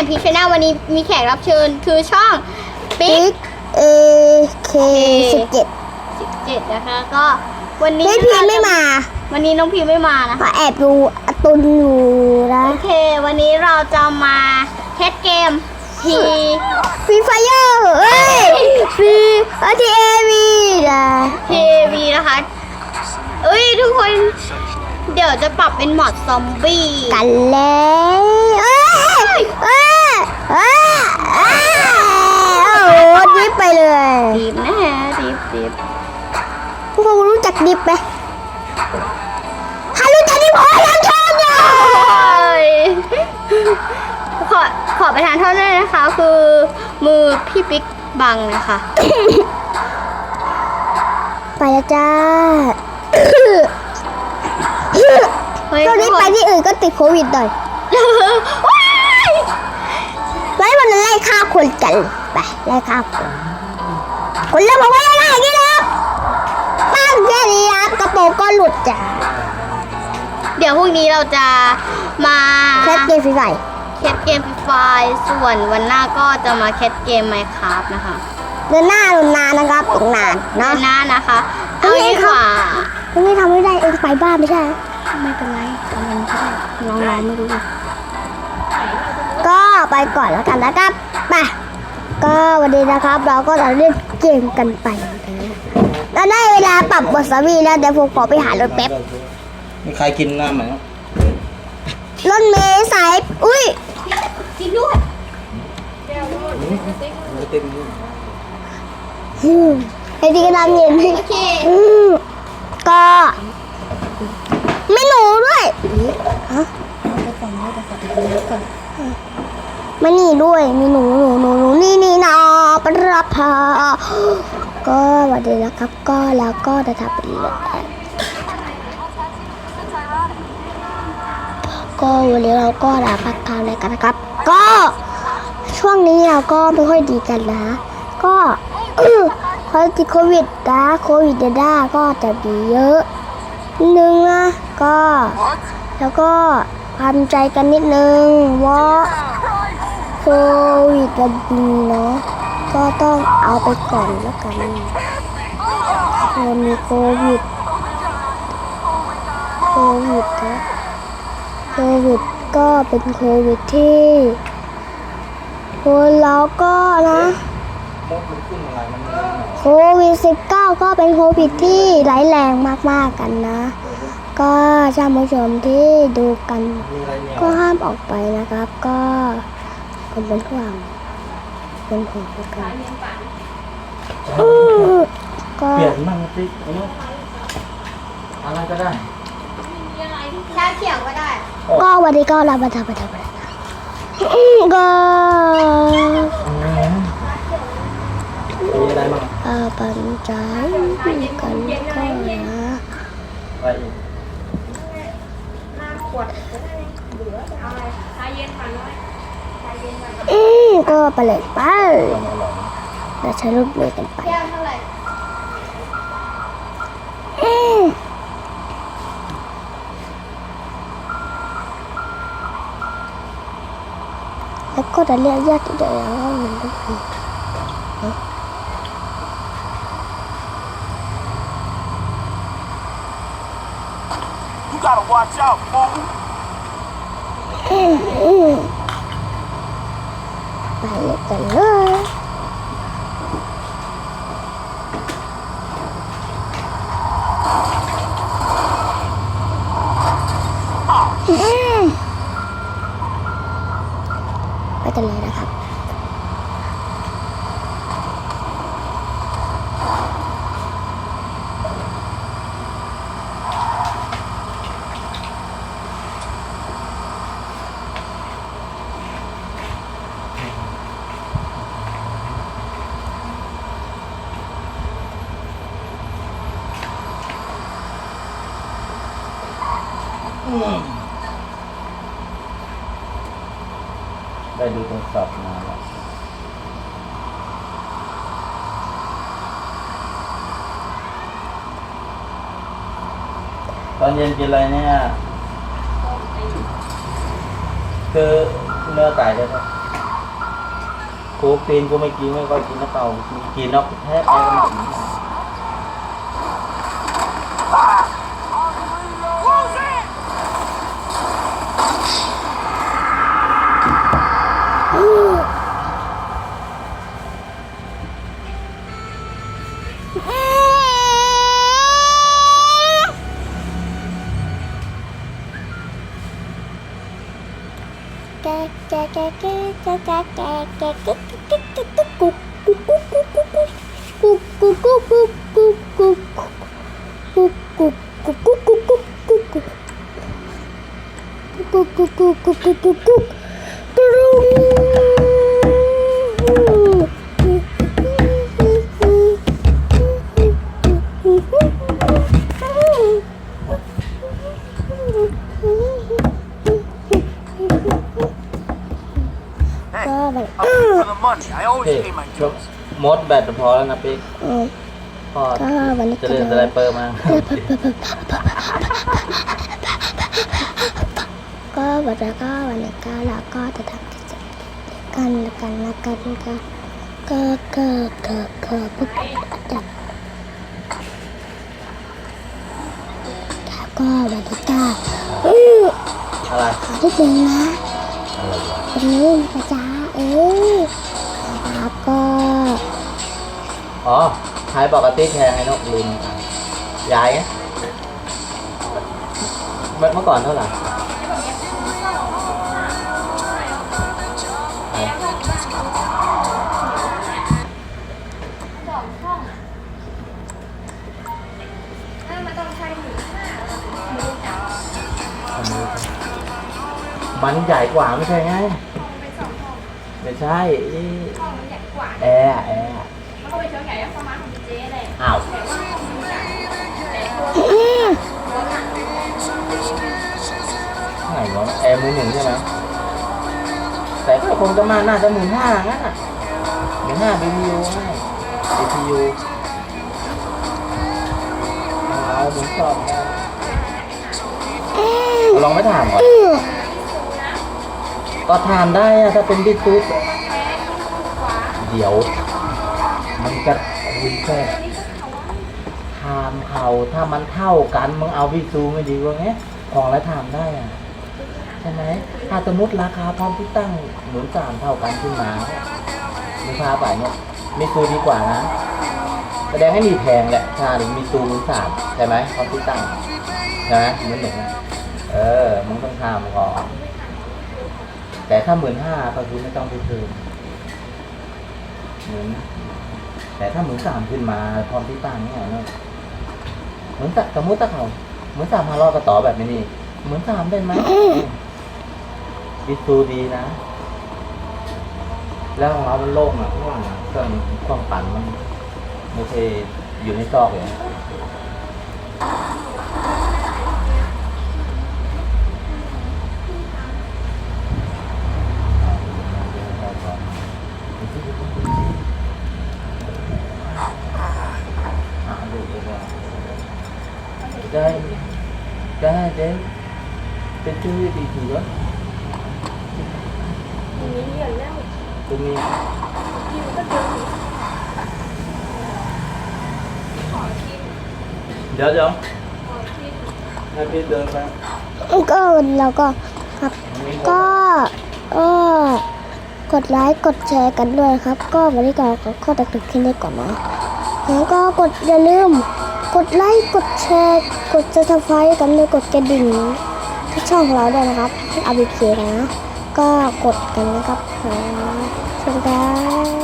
อนพีชแนลวันนี้มีแขกรับเชิญคือช่องปิ๊ปิ๊กกเอเคสิบเจ็ด17 นะคะ ก็วันนี้พี่พีไม่มา วันนี้น้องพีไม่มานะคะ มาแอบดูอาตุนอยู่นะโอเค วันนี้เราจะมาเทสเกมทีฟรีไฟเออร์เอ้ยฟรีเอทีเอวีนะทีวีนะคะเอ้ยทุกคน เดี๋ยวจะปรับเป็นโหมดซอมบี้กันเลยเอ้ย เอ้ยเอ้ยเอ้ยโอ้โหดิฟไปเลยดีบนะฮะดีบดีบพวกคุณรู้จักดิฟไหมถ้ารู้จักดิฟขอยังชอบเลยเอ้ยขอขอประทานโทษด้วยนะคะ คือมือพี่ปิ๊กบังนะคะ ไปแล้วจ้าเฮ้ยช่วงนี้ทุกไปคนที่อื่นก็ติดโควิดหน่อยว้ายไว้วันนั้นไล่ ฆ่าคนกันไปไล่ฆ่าคนคนเริ่มบอกว่าไล่อย่างนี้นะปั้งแค่นี้ครับกระโปรงก็หลุดจ้ะเดี๋ยวพรุ่งนี้เราจะมาแคสเกมฟรีไฟแคทเกมฟรีไฟล์ส่วนวันหน้าก็จะมาแคทเกมไมค์ครับนะคะเดินหน้าลงนานนะครับอีกนานเดืเนาะอนหน้านะคะเฮ้เอายดีกว่าถ้าไม่ทำไม่ได้เองไปบ้านไม่ใช่เหรอไม่เป็นไรทำมันก็ได้น้องๆไม่รู้ก็ไปก่อนแล้วกันนะครับ ไปก็วันนี้นะครับ เราก็จะเล่นเกมกันไปแล้วได้เวลาปรับบทสวีแล้วเดี๋ยวผมขอไปหารถแป๊บมีใครกินน้ำไหมรถเมย์สายอุ้ยจริงด้วยไม่เต็มที่อืมไอ้ที่กระดำเย็นโอเคอืมก็ไม่หนูด้วยฮะ ม่นี่ด้วยมีหนูหนูหนูหนูนี่นี่นาปรับพาก็วันนี้นะครับ ก็แล้วก็จะทำเป็นเรื่องก็วันนี้เราก็ลาพักทานเลยกันนะครับ ก็ช่วงนี้เราก็ไม่ค่อยดีกันนะ ก็พอติดโควิดนะโควิดเดด้าก็จะมีเยอะนึงนะก็ แล้วก็ทำใจกันนิดนึงว่า โควิดมันมีเนาะก็ต้องเอาไปก่อนแล้วกันมันมีโควิดโควิดนะโควิดก็เป็นโควิดที่คนเราก็นะโควิด19ก็เป็นโควิดที่ร้ายแรงมากๆกันนะ ก็ท่านผู้ชมที่ดูกัน ก็ห้ามออกไปนะครับก็ ผมเป็นห่วงเป็นห่วงกันอื้อก็เปลี่ยนมั่งสิเอาลูกอะไรก็ได้ชาเขียวก็ได้ ก็วันนี้ก็ลาไปทำไปทำไปอื้อก็มีอะไรมั่งอาปันใจกันก็นะอะไรอีกอืมก็ไปเลยไปตัวไหนหรอเดี๋ยวใช้รูป เมย์กันไปแก้วเท่าไหร่อืมแล้วก็จะเรียกญาติเดียวว่ามันต้องคือ You gotta watch out, fool. อืมอืมไปเลยกันเลยอืม ไปกันเลยนะครับ ได้ดูตรงสับมาแล้วตอนเย็นกินอะไรเนี่ย คือเนื้อไก่ได้ไหมกูปีนกูไม่กินไม่ค่อยกินน้ำเปล่ากูกินนอกแท้ไป แกแกแกแกแกกุ๊ก มดแบตพอแล้วนะปิ๊กเออพ่อก็วันนี้จะก็เล่นเลอะไรยเปิดมาก็วันนี้ก็วันนี้ก็เราก็จะทำกิจกรรมกันละกันละกันก็ก็ก็ก็ก็ปุ๊บจับแล้วก็วันนี้ก็อื้ออะไรขอที่หนึ่งนะอะไรวะเป็นเรื่องนะจ๊ะเออแล้วก็ อ๋อใครบอกกระติ๊กแทงไอ้นกลืมยายไงเมื่อเมื่อก่อนเท่าไหร่มันใหญ่กว่าไม่ใช่ไง ไม่ใช่นี่แอร์ อะแอร์อะอ้าวไหนวะแอร์มือหนึ่งใช่ไหมแต่ก็คงจะมาน่าจะหมื่นห้างั้นอะหมื่นห้า BTU ให้ BTU เอาหมุนสอบได้ลองไม่ถามก่อนอื้อก็ถามได้อะถ้าเป็นบิ๊กตูดเดี๋ยว มันจะคุยแค่ถามเขาถ้ามันเท่ากันมึงเอาบิ๊กซูไม่ดีกว่าไงของแล้วถามได้อะใช่ไหมถ้าสมมติราคาพร้อมที่ตั้งหมุนสามเท่ากันขึ้นมามีพาไปเนี่ยมีซูดีกว่านะ แสดงให้มีแพงแหละถ้ามีซูหมุนสามใช่ไหมพร้อมที่ตั้งใช่ไหมหมุนหนึ่งเออมึงต้องทำก่อนแต่ถ้าหมื่นห้าก็คือไม่ต้องไปคืนหมื่น แต่ถ้าเหมือนสามขึ้นมาพร้อมที่ตั้งเนี่ยเนาะเหมือนตัดสมมติตะเขาเหมือนสามห้ารอกระต่อแบบนี้ เหมือนสามได้ไหมดิซูดีนะ แล้วของเรามันโล่งอะข้างหลังอะเครื่องเครื่องปั่นมันไม่ใช่อยู่ในซอกอย่างนี้ยอ่าดูดูว่าได้ได้เด้เป็นชื่อดีถือว่า ตรงนี้เดี๋ยวเดี๋ยวให้พี่เดินไปก็เราก็ครับ ก็ก็กดไลค์กดแชร์กันด้วยครับ ก็วันนี้ก็ขอข้อตัดสินแค่นี้ก่อนนะแล้วก็กดอย่าลืม กดไลค์กดแชร์ กดซับสไครต์กันด้วยกดกระดิ่งที่ช่องของเราด้วยนะครับอาบีเคนะ ก็กดกันนะครับขอชมได้